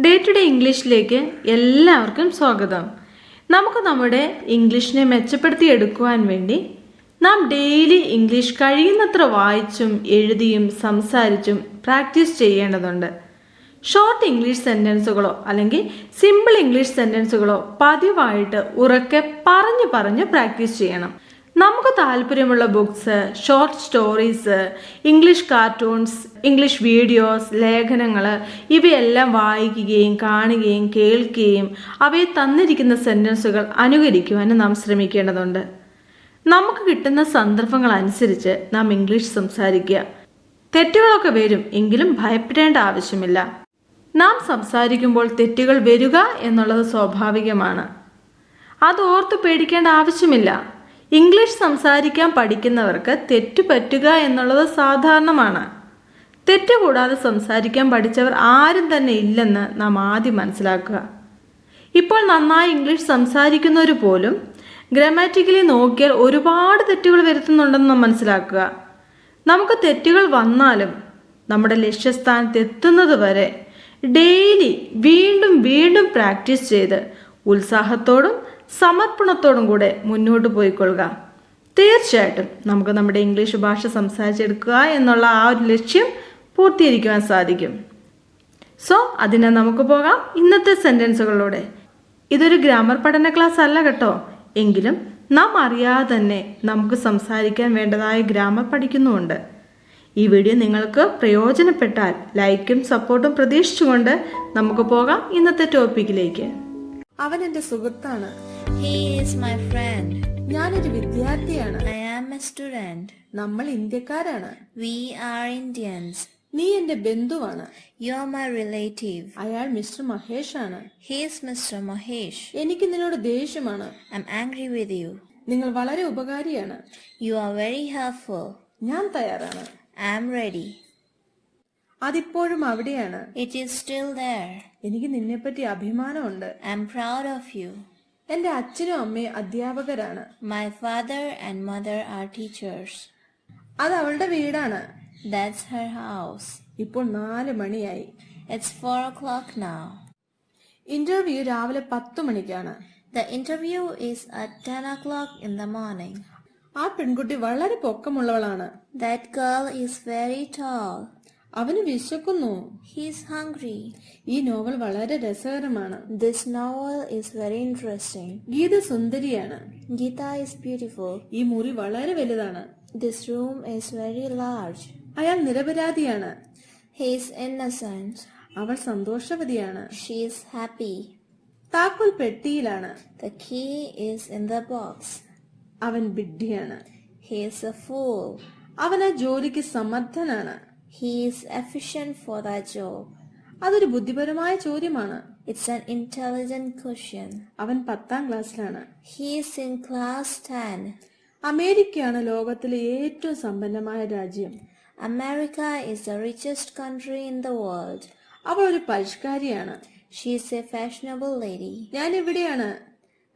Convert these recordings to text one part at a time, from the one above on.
Day to day ഇംഗ്ലീഷിലേക്ക് എല്ലാവർക്കും സ്വാഗതം. നമുക്ക് നമ്മുടെ ഇംഗ്ലീഷിനെ മെച്ചപ്പെടുത്തി എടുക്കുവാൻ വേണ്ടി നാം ഡെയിലി ഇംഗ്ലീഷ് കഴിയുന്നത്ര വായിച്ചും എഴുതിയും സംസാരിച്ചും പ്രാക്ടീസ് ചെയ്യേണ്ടതുണ്ട്. ഷോർട്ട് ഇംഗ്ലീഷ് സെന്റൻസുകളോ അല്ലെങ്കിൽ സിമ്പിൾ ഇംഗ്ലീഷ് സെന്റൻസുകളോ പതിവായിട്ട് ഉറക്കെ പറഞ്ഞു പറഞ്ഞ് പ്രാക്ടീസ് ചെയ്യണം. നമുക്ക് താല്പര്യമുള്ള books short stories English cartoons English videos ലേഖനങ്ങൾ ഇവയെല്ലാം വായിക്കുകയും കാണുകയും കേൾക്കുകയും അവയെ തന്നിരിക്കുന്ന സെന്റൻസുകൾ അനുകരിക്കുവാനും നാം ശ്രമിക്കേണ്ടതുണ്ട്. നമുക്ക് കിട്ടുന്ന സന്ദർഭങ്ങൾ അനുസരിച്ച് നാം ഇംഗ്ലീഷ് സംസാരിക്കുക. തെറ്റുകളൊക്കെ വരും എങ്കിലും ഭയപ്പെടേണ്ട ആവശ്യമില്ല. നാം സംസാരിക്കുമ്പോൾ തെറ്റുകൾ വരിക എന്നുള്ളത് സ്വാഭാവികമാണ്. അത് ഓർത്ത് പേടിക്കേണ്ട ആവശ്യമില്ല. ഇംഗ്ലീഷ് സംസാരിക്കാൻ പഠിക്കുന്നവർക്ക് തെറ്റ് പറ്റുക എന്നുള്ളത് സാധാരണമാണ്. തെറ്റ് കൂടാതെ സംസാരിക്കാൻ പഠിച്ചവർ ആരും തന്നെ ഇല്ലെന്ന് നാം ആദ്യം മനസ്സിലാക്കുക. ഇപ്പോൾ നന്നായി ഇംഗ്ലീഷ് സംസാരിക്കുന്നവർ പോലും ഗ്രാമാറ്റിക്കലി നോക്കിയാൽ ഒരുപാട് തെറ്റുകൾ വരുത്തുന്നുണ്ടെന്ന് നാം മനസ്സിലാക്കുക. നമുക്ക് തെറ്റുകൾ വന്നാലും നമ്മുടെ ലക്ഷ്യസ്ഥാനത്ത് എത്തുന്നത് വരെ ഡെയിലി വീണ്ടും വീണ്ടും പ്രാക്ടീസ് ചെയ്ത് ഉത്സാഹത്തോടും സമർപ്പണത്തോടും കൂടെ മുന്നോട്ട് പോയിക്കൊള്ളുക. തീർച്ചയായിട്ടും നമുക്ക് നമ്മുടെ ഇംഗ്ലീഷ് ഭാഷ സംസാരിച്ചെടുക്കുക എന്നുള്ള ആ ഒരു ലക്ഷ്യം പൂർത്തീകരിക്കുവാൻ സാധിക്കും. സോ അതിനെ നമുക്ക് പോകാം ഇന്നത്തെ സെന്റൻസുകളിലൂടെ ഇതൊരു ഗ്രാമർ പഠന ക്ലാസ് അല്ല കേട്ടോ. എങ്കിലും നാം അറിയാതെ തന്നെ നമുക്ക് സംസാരിക്കാൻ വേണ്ടതായ ഗ്രാമർ പഠിക്കുന്നുമുണ്ട്. ഈ വീഡിയോ നിങ്ങൾക്ക് പ്രയോജനപ്പെട്ടാൽ ലൈക്കും സപ്പോർട്ടും പ്രതീക്ഷിച്ചുകൊണ്ട് നമുക്ക് പോകാം ഇന്നത്തെ ടോപ്പിക്കിലേക്ക് അവൻ എന്റെ സുഹൃത്താണ് He is my friend. ഞാനൊരു വിദ്യാർത്ഥിയാണ് I am a student. നമ്മൾ ഇന്ത്യക്കാരാണ് We are Indians. നീ എന്റെ ബന്ധുവാണ് You're my relative. അയാൾ മിസ്റ്റർ മഹേഷ് ആണ് He is Mr. Mahesh. എനിക്ക് നിന്നോട് ദേഷ്യമാണ് I'm angry with you. നിങ്ങൾ വളരെ ഉപകാരിയാണ് You are very helpful. ഞാൻ തയ്യാറാണ് I'm ready. അതിപ്പോഴും അവിടെയാണ് It is still there. എനിക്ക് നിന്നെപ്പറ്റി അഭിമാനമുണ്ട് I'm proud of you. എന്റെ അച്ഛനും അമ്മയും അധ്യാപകരാണ് My father and mother are teachers. അത് അവളുടെ വീടാണ് That's her house. ഇപ്പോൾ നാല് മണിയായി It's four o'clock now. Interview രാവിലെ പത്ത് മണിക്കാണ് The interview is at 10 o'clock in the morning. ആ പെൺകുട്ടി വളരെ പൊക്കമുള്ളവളാണ് That girl is very tall. അവന് വിശക്കുന്നു He is hungry. ഈ നോവൽ വളരെ രസകരമാണ് This novel is very interesting. Geetha സുന്ദരിയാണ് Gita is beautiful. ഈ മുറി വളരെ വലുതാണ് This room is very large. അയാൾ നിരപരാധിയാണ് He is innocent. അവൾ സന്തോഷവതിയാണ് She is happy. താക്കോൽ പെട്ടിയിലാണ് The key is in the box. അവൻ ബിഡ്ഢിയാണ് He is a fool. അവൻ ആ ജോലിക്ക് സമർത്ഥനാണ് He is efficient for that job. അതൊരു ബുദ്ധിപരമായ ചോദ്യമാണ് It's an intelligent question. അവൻ പത്താം ക്ലാസ്സിലാണ് He is in class 10. അമേരിക്കയാണ് ലോകത്തിലെ ഏറ്റവും സമ്പന്നമായ രാജ്യം America is the richest country in the world. അവൾ ഒരു പരിഷ്കാരിയാണ് She is a fashionable lady. ഞാൻ ഇവിടെയാണ്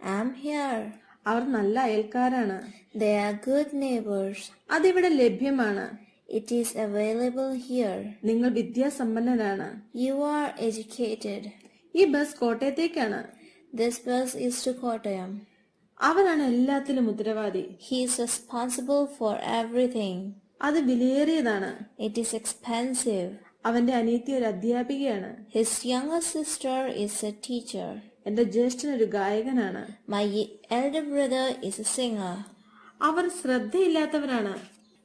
I'm here. അവർ നല്ല അയൽക്കാരാണ് They are good neighbors. അതിവിടെ ലഭ്യമാണ് It is available here. നിങ്ങൾ വിദ്യാസമ്പന്നനാണ് You are educated. ഈ ബസ് കോട്ടയത്തേക്കാണ് This bus is to Kottayam. അവനാണ് എല്ലാത്തിലും ഉത്തരവാദി He is responsible for everything. അത് വിലയേറിയതാണ് It is expensive. അവന്റെ അനിയത്തി ഒരു അധ്യാപികയാണ് His younger sister is a teacher. എന്റെ ജ്യേഷ്ഠൻ ഒരു ഗായകനാണ് My elder brother is a singer. Our ശ്രദ്ധയില്ലാത്തവരാണ്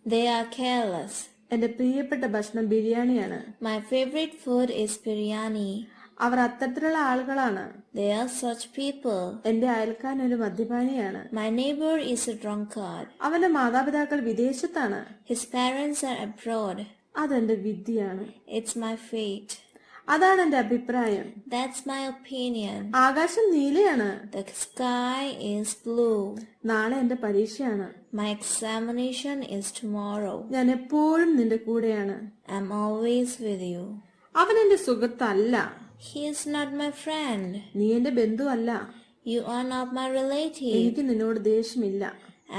They are careless. എന്റെ പ്രിയപ്പെട്ട ഭക്ഷണം ബിരിയാണിയാണ് My favorite food is biryani. അവർ അത്തരത്തിലുള്ള ആളുകളാണ് They are such people. എന്റെ അയൽക്കാരൻ ഒരു മദ്യപാനിയാണ് My neighbor is a drunkard. അവന്റെ മാതാപിതാക്കൾ വിദേശത്താണ് His parents are abroad. അതെന്റെ വിദ്യയാണ് It's my fate. അതാണ് എന്റെ അഭിപ്രായം That's my opinion. ആകാശം നീലയാണ് The sky is blue. നാളെ എന്റെ പരീക്ഷയാണ് My examination is tomorrow. ഞാൻ എപ്പോഴും നിന്റെ കൂടെയാണ് I'm always with you. അവൻ എന്റെ സുഹൃത്തല്ല He is not my friend. നീ എന്റെ ബന്ധുവല്ല You are not my relative. എനിക്ക് നിന്നോട് ദേഷ്യമില്ല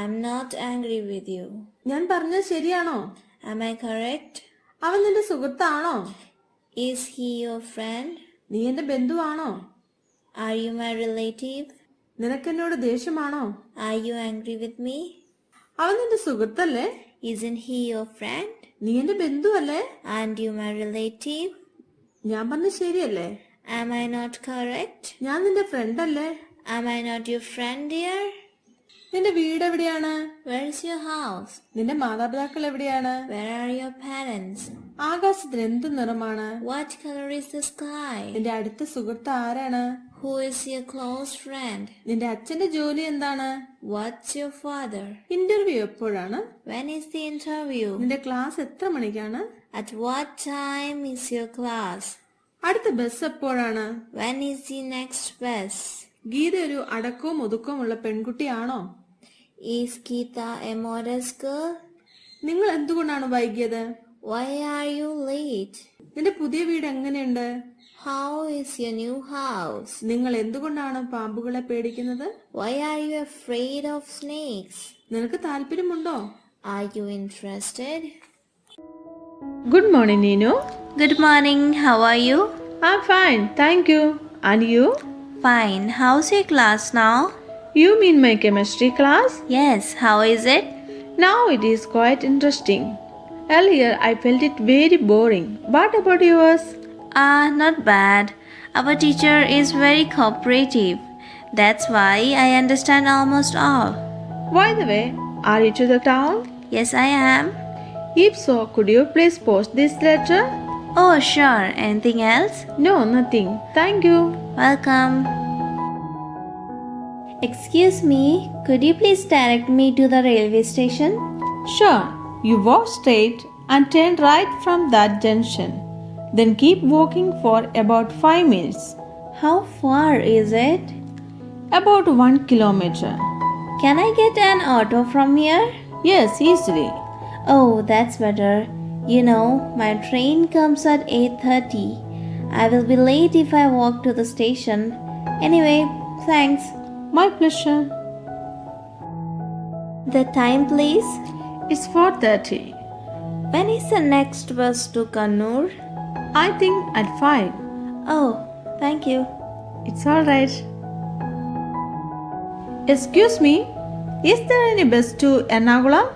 I'm not angry with you. ഞാൻ പറഞ്ഞത് ശരിയാണോ Am I correct? അവൻ നിന്റെ സുഹൃത്താണോ Is he your friend? നീ എന്റെ ബന്ധുവാണോ Are you my relative? നിനക്കെന്നോട് ദേഷ്യമാണോ Are you angry with me? അവൻ നിന്റെ സുഹൃത്തല്ലേ Isn't he your friend? നീ എന്റെ ബന്ധുവല്ലേ And you my relative? ഞാൻ പറഞ്ഞ ശരിയല്ലേ Am I not correct? ഞാൻ നിന്റെ ഫ്രണ്ട് അല്ലേ Am I not your friend, dear? നിന്റെ വീട് എവിടെയാണ് Where is your house? നിന്റെ മാതാപിതാക്കൾ എവിടെയാണ് Where are your parents? ആകാശത്തിന് എന്ത് നിറമാണ് What color is the sky? നിന്റെ അടുത്ത സുഹൃത്ത് ആരാണ് Who is your close friend? നിന്റെ അച്ഛന്റെ ജോലി എന്താണ് What's your father? ഇന്റർവ്യൂ എപ്പോഴാണ് When is the interview? നിന്റെ ക്ലാസ് എത്ര മണിക്കാണ് At what time is your class? അടുത്ത ബസ് എപ്പോഴാണ് When is the next bus? Geetha ഒരു അടക്കവും ഒതുക്കവും പെൺകുട്ടിയാണോ നിങ്ങൾ എന്തുകൊണ്ടാണ് വൈകിയത്? വൈ ആർ യു ലേറ്റ് നിന്റെ പുതിയ വീട് എങ്ങനെയുണ്ട്? How is you new house നിങ്ങൾ എന്തുകൊണ്ടാണ് പാമ്പുകളെ പേടിക്കുന്നത്? Why are you afraid of snakes നിനക്ക് താല്പര്യമുണ്ടോ? Are you interested good morning Neenu good morning how are you I fine thank you and you fine how's you class now You mean my chemistry class? Yes, how is it? Now it is quite interesting. Earlier I felt it very boring. What about yours? Ah, uh, not bad. Our teacher is very cooperative. That's why I understand almost all. By the way, are you to the town? Yes, I am. If so, could you please post this letter? Oh, sure. Anything else? No, nothing. Thank you. Welcome. Excuse me, could you please direct me to the railway station? Sure. You walk straight and turn right from that junction. Then keep walking for about 5 minutes. How far is it? About 1 kilometer. Can I get an auto from here? Yes, easily. Oh, that's better. You know, my train comes at 8:30. I will be late if I walk to the station. Anyway, thanks. My pleasure. The time, please. It's 4:30. When is the next bus to Kannur? I think at 5. Oh, thank you. It's all right. Excuse me, is there any bus to Ernakulam?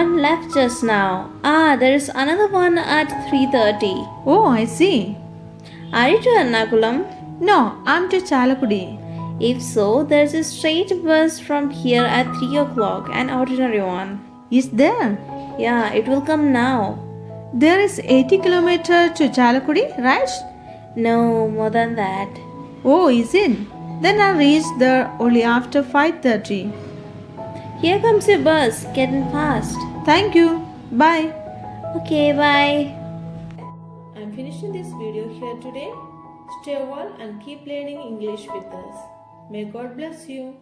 One left just now. Ah, there is another one at 3:30. Oh, I see. Are you to Ernakulam? No, I'm to Chalakudi. If so, there's a straight bus from here at 3 o'clock, an ordinary one. Is there? Yeah, it will come now. There is 80 kilometer to Chalakudi, right? No, more than that. Oh, is it? Then I'll reach there only after 5:30. Here comes your bus. getting fast. Thank you. Bye. Okay, bye. I'm finishing this video here today. Stay well and keep learning English with us. May God bless you.